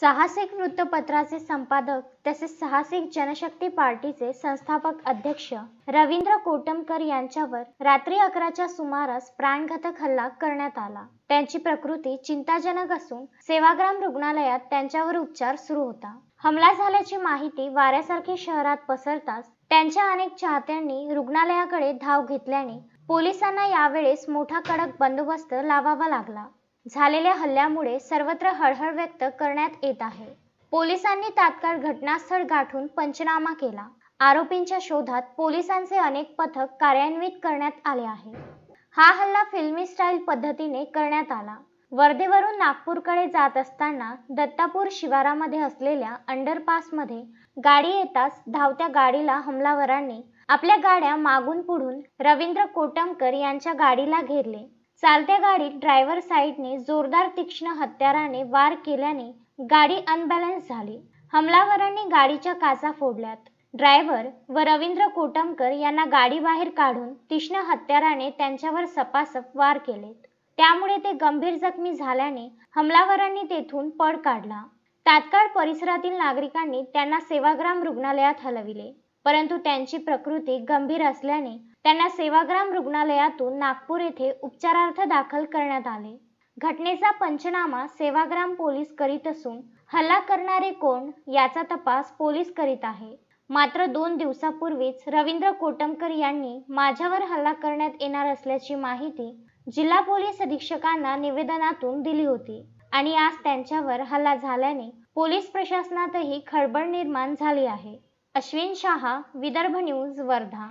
साहसिक वृत्तपत्राचे संपादक तसेच साहसिक जनशक्ती पार्टीचे संस्थापक अध्यक्ष रवींद्र कोटमकर यांच्यावर रात्री अकराच्या सुमारास प्राणघातक हल्ला करण्यात आला. त्यांची प्रकृती चिंताजनक असून सेवाग्राम रुग्णालयात त्यांच्यावर उपचार सुरू होता. हमला झाल्याची माहिती वाऱ्यासारखी शहरात पसरताच त्यांच्या अनेक चाहत्यांनी रुग्णालयाकडे धाव घेतल्याने पोलिसांना यावेळेस मोठा कडक बंदोबस्त लावावा लागला. झालेल्या हल्ल्यामुळे सर्वत्र हळहळ व्यक्त करण्यात येत आहे. पोलिसांनी तात्काळ घटनास्थळ गाठून पंचनामा केला. आरोपींच्या शोधात पोलिसांचे अनेक पथक कार्यान्वित करण्यात आले आहे. हा हल्ला फिल्मी स्टाईल पद्धतीने करण्यात आला. वर्धेवरून नागपूरकडे जात असताना दत्तापूर शिवारामध्ये असलेल्या अंडरपासमध्ये गाडी येताच धावत्या गाडीला हमलावरांनी आपल्या गाड्या मागून पुढून रवींद्र कोटमकर यांच्या गाडीला घेरले. चालत्या गाडीत ड्रायव्हर साईडने जोरदार तीक्ष्ण हत्याराने वार केल्याने गाडी अनबॅलन्स झाली. हमलावरांनी गाडीच्या काचा फोडल्यात. ड्रायव्हर व रवींद्र कोटमकर यांना गाडीबाहेर काढून तीक्ष्ण हत्याराने त्यांच्यावर सपासप वार केलेत. त्यामुळे ते गंभीर जखमी झाल्याने हमलावरांनी तेथून पळ काढला. तात्काळ परिसरातील नागरिकांनी त्यांना सेवाग्राम रुग्णालयात हलविले. परंतु त्यांची प्रकृती गंभीर असल्याने त्यांना सेवाग्राम रुग्णालयातून नागपूर येथे उपचारार्थ दाखल करण्यात आले. घटनेचा पंचनामा सेवाग्राम पोलीस करीत असून हल्ला करणारे कोण याचा तपास पोलीस करीत आहे. मात्र दोन दिवसापूर्वीच रवींद्र कोटमकर यांनी माझ्यावर हल्ला करण्यात येणार असल्याची माहिती जिल्हा पोलीस अधीक्षकांना निवेदनातून दिली होती आणि आज त्यांच्यावर हल्ला झाल्याने पोलीस प्रशासनातही खळबळ निर्माण झाली आहे. अश्विन शहा विदर्भ न्यूज वर्धा.